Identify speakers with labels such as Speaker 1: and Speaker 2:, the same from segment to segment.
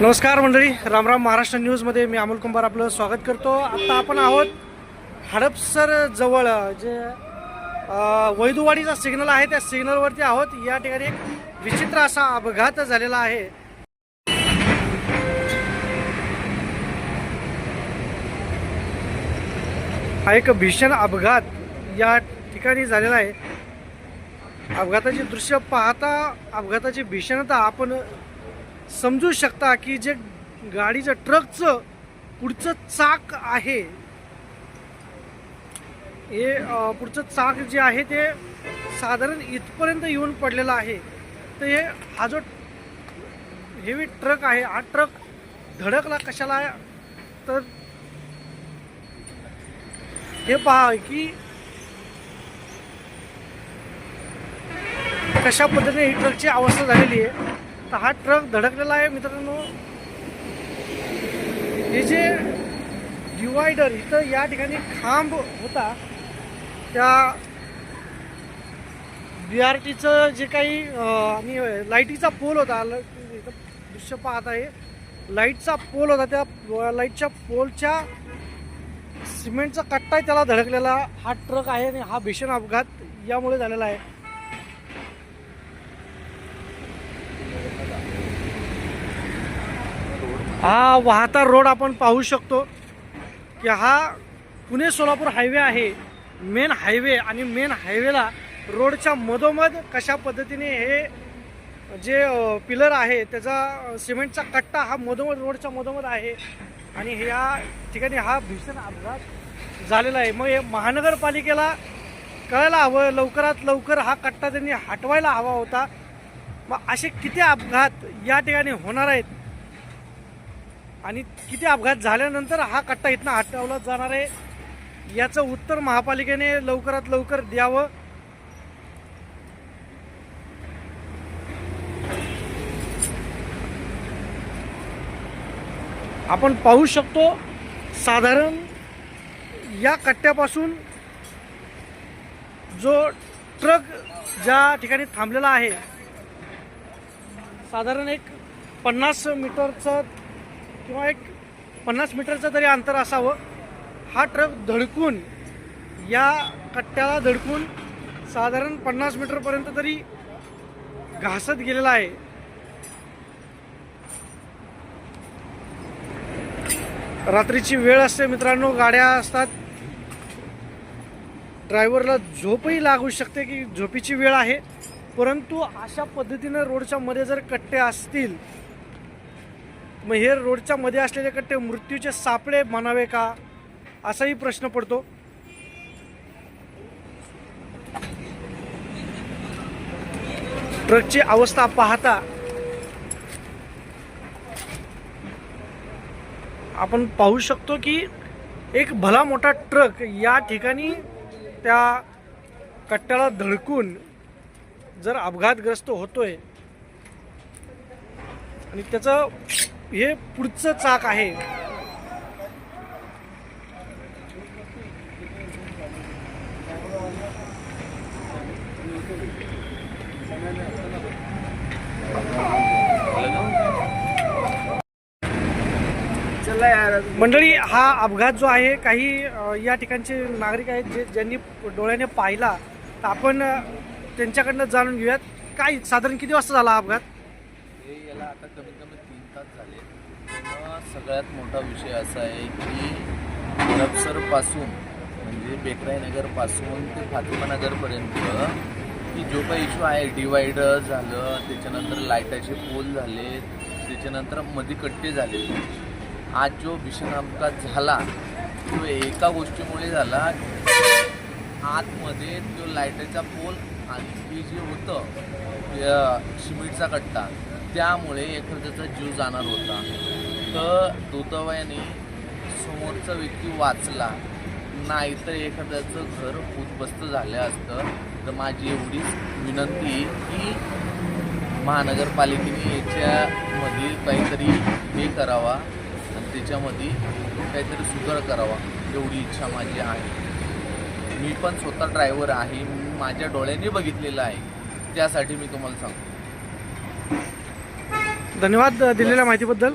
Speaker 1: नमस्कार मंडळी रामराम महाराष्ट्र न्यूजमध्ये मी अमोल कुंभार आपलं स्वागत करतो. आता आपण आहोत हडपसर जवळ जे वैदुवाडीचा सिग्नल आहे त्या सिग्नलवरती आहोत. या ठिकाणी एक विचित्र असा अपघात झालेला आहे. हा एक भीषण अपघात या ठिकाणी झालेला आहे. अपघाताचे दृश्य पाहता अपघाताची भीषणता आपण समजू शकता की जे गाडीचं ट्रकचं पुढचं चाक आहे हे पुढचं चाक जे आहे ते साधारण इथपर्यंत येऊन पडलेलं आहे. तर हे हा जो हेवी ट्रक आहे हा ट्रक धडकला कशाला? तर हे पहा की कशा पद्धतीने ही ट्रकची अवस्था झालेली आहे. तर हा ट्रक धडकलेला आहे मित्रांनो. हे जे डिवायडर इथं या ठिकाणी खांब होता त्या बी आर टीचं जे काही आणि लाईटीचा पोल होता इथं दृश्य पाहत आहे. लाईटचा पोल होता त्या लाईटच्या पोलच्या सिमेंटचा कट्टा आहे त्याला धडकलेला हा ट्रक आहे आणि हा भीषण अपघात यामुळे झालेला आहे. हा वाहता रोड आपण पाहू शकतो की हा पुणे सोलापूर हायवे आहे. मेन हायवे आणि मेन हायवेला रोडच्या मधोमध कशा पद्धतीने हे जे पिलर आहे त्याचा सिमेंटचा कट्टा हा मधोमध रोडच्या मधोमध आहे. आणि ह्या ठिकाणी हा भीषण अपघात झालेला आहे. मग हे महानगरपालिकेला कळायला हवं. लवकरात लवकर हा कट्टा त्यांनी हटवायला हवा होता. मग असे किती अपघात या ठिकाणी होणार आहेत? आणि किती अपघात झाल्यानंतर हा कट्टा इथनं हटवला जाणार आहे. याचं उत्तर महापालिकेने लवकरात लवकर द्यावं. आपण पाहू शकतो साधारण या कट्ट्यापासून जो ट्रक ज्या ठिकाणी थांबलेला आहे साधारण एक पन्नास मीटरचं किंवा एक पन्नास मीटरचं तरी अंतर असावं. हा ट्रक धडकून या कट्ट्याला धडकून साधारण पन्नास मीटरपर्यंत तरी घासत गेलेला आहे. रात्रीची वेळ असते मित्रांनो गाड्या असतात. ड्रायव्हरला झोपही लागू शकते की झोपीची वेळ आहे. परंतु अशा पद्धतीनं रोडच्या मध्ये जर कट्टे असतील मग हे रोडच्या मध्ये असलेले कट्टे मृत्यूचे सापळे म्हणावे का? असाही प्रश्न पडतो. ट्रकची अवस्था पाहता आपण पाहू शकतो की एक भला मोठा ट्रक या ठिकाणी त्या कट्ट्याला धडकून जर अपघातग्रस्त होतोय आणि त्याचं हे पुढचं चाक आहे. मंडळी हा अपघात जो आहे काही या ठिकाणचे नागरिक आहेत जे ज्यांनी डोळ्याने पाहिला तर आपण त्यांच्याकडनं जाणून घेऊयात. काय साधारण किती वाजता झाला अपघात?
Speaker 2: तास झाले. तेव्हा सगळ्यात मोठा विषय असा आहे की हडपसरपासून म्हणजे बेकराई नगरपासून ते फातिमा नगरपर्यंत की जो काही इश्यू आहे डिवायडर झालं त्याच्यानंतर लाईटाचे पोल झाले त्याच्यानंतरमध्ये कट्टे झाले आज जो भीषण अपघात झाला तो एका गोष्टीमुळे झाला आतमध्ये तो लाईटाचा पोल आणि हे जे होतं ते सिमेंटचा कट्टा. त्यामुळे एखाद्याचा जीव जाणार होता. तर दुर्दैवाने समोरचा व्यक्ती वाचला नाही तर एखाद्याचं घर उद्ध्वस्त झालं असतं. तर माझी एवढीच विनंती की महानगरपालिकेने याच्यामध्ये काहीतरी हे करावा आणि त्याच्यामध्ये काहीतरी सुधार करावा एवढी इच्छा माझी आहे. मी पण स्वतः ड्रायव्हर आहे मी माझ्या डोळ्यांनी बघितलेलं आहे. त्यासाठी मी तुम्हाला सांगतो.
Speaker 1: धन्यवाद दिलेल्या माहितीबद्दल.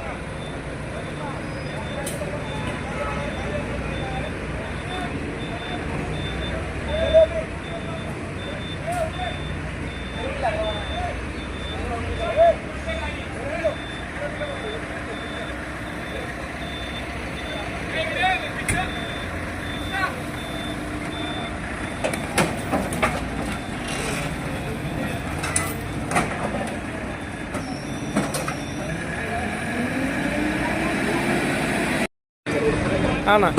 Speaker 1: हा ना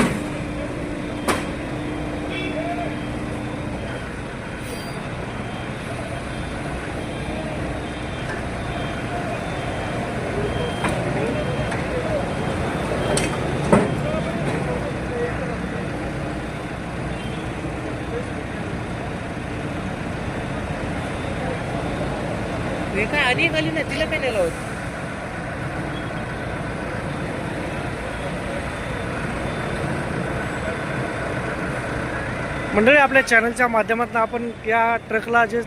Speaker 3: रेखा आधी खाली ना तिला काय नेलं होतं
Speaker 1: मंडळी आपल्या चॅनलच्या माध्यमातून आपण या ट्रकला जे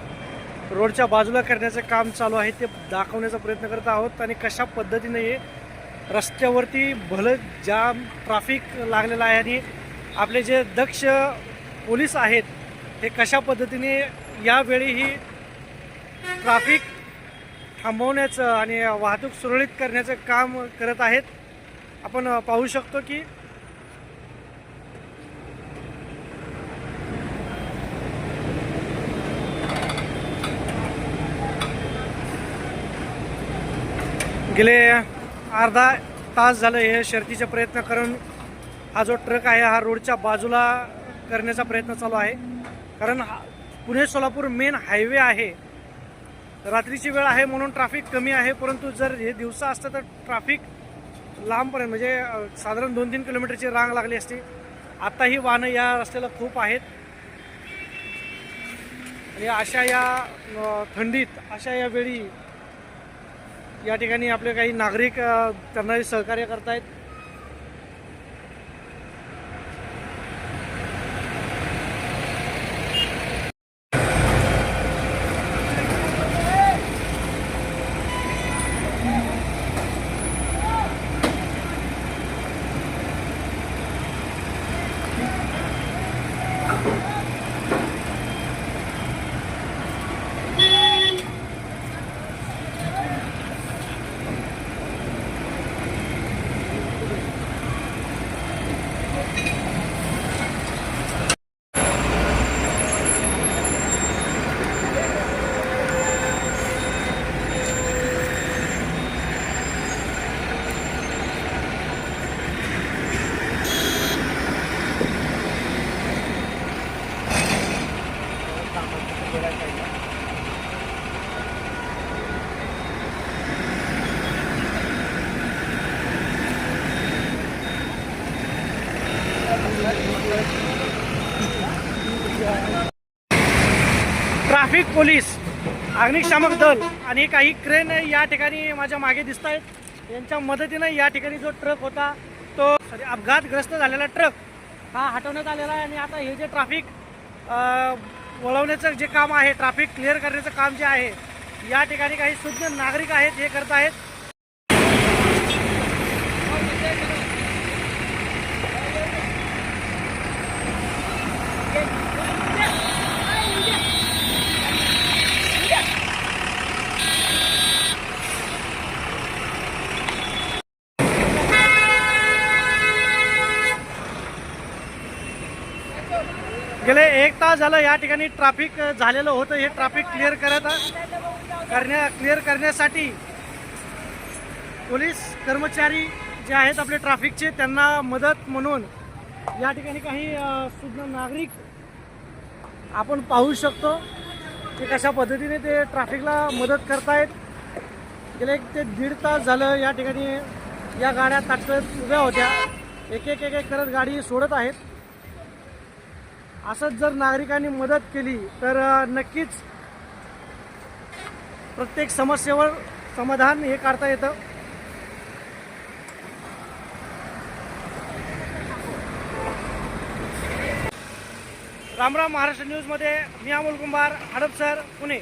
Speaker 1: रोडच्या बाजूला करण्याचं काम चालू आहे ते दाखवण्याचा प्रयत्न करत आहोत. आणि कशा पद्धतीने हे रस्त्यावरती भलं जाम ट्राफिक लागलेलं आहे आणि आपले जे दक्ष पोलीस आहेत हे कशा पद्धतीने यावेळीही ट्राफिक थांबवण्याचं आणि वाहतूक सुरळीत करण्याचं काम करत आहेत आपण पाहू शकतो की गेले अर्धा तास झालं हे शर्तीचे प्रयत्न करून हा जो ट्रक आहे हा रोडच्या बाजूला करण्याचा प्रयत्न चालू आहे. कारण पुणे सोलापूर मेन हायवे आहे. रात्रीची वेळ आहे म्हणून ट्रॅफिक कमी आहे परंतु जर हे दिवसा असतं तर ट्रॅफिक लांबपर्यंत म्हणजे साधारण दोन तीन किलोमीटरची रांग लागली असती. आत्ताही वाहनं या रस्त्याला खूप आहेत. आणि अशा या थंडीत अशा या वेळी या ठिकाणी आपले काही नागरिक त्यांना सहकार्य करतायत. ट्रॅफिक पोलीस अग्निशामक दल आणि काही क्रेन या ठिकाणी माझ्या मागे दिसत आहेत यांच्या मदतीनं या ठिकाणी जो ट्रक होता तो सॉरी अपघातग्रस्त झालेला ट्रक हा हटवण्यात आलेला आहे आणि आता हे जे ट्रॅफिक वळवण्याचं जे काम आहे ट्रॅफिक क्लिअर करण्याचं काम जे आहे या ठिकाणी काही सुज्ञ नागरिक आहेत हे करत आहेत गेले एक तास झालं या ठिकाणी ट्रॅफिक झालेलं होतं. हे ट्रॅफिक क्लिअर करत करण्या क्लिअर करण्यासाठी पोलीस कर्मचारी जे आहेत आपले ट्रॅफिकचे त्यांना मदत म्हणून या ठिकाणी काही सुज्ञ नागरिक आपण पाहू शकतो की कशा पद्धतीने ते ट्रॅफिकला मदत करतायत. गेले एक ते दीड तास झालं या ठिकाणी या गाड्या ताटकळत उभ्या होत्या. एक एक एक एक करत गाडी सोडत आहेत. असंच जर नागरिकांनी मदत केली तर नक्कीच प्रत्येक समस्येवर समाधान हे काढता येतं. रामराम महाराष्ट्र न्यूजमध्ये मी अमोल कुंभार हडपसर पुणे.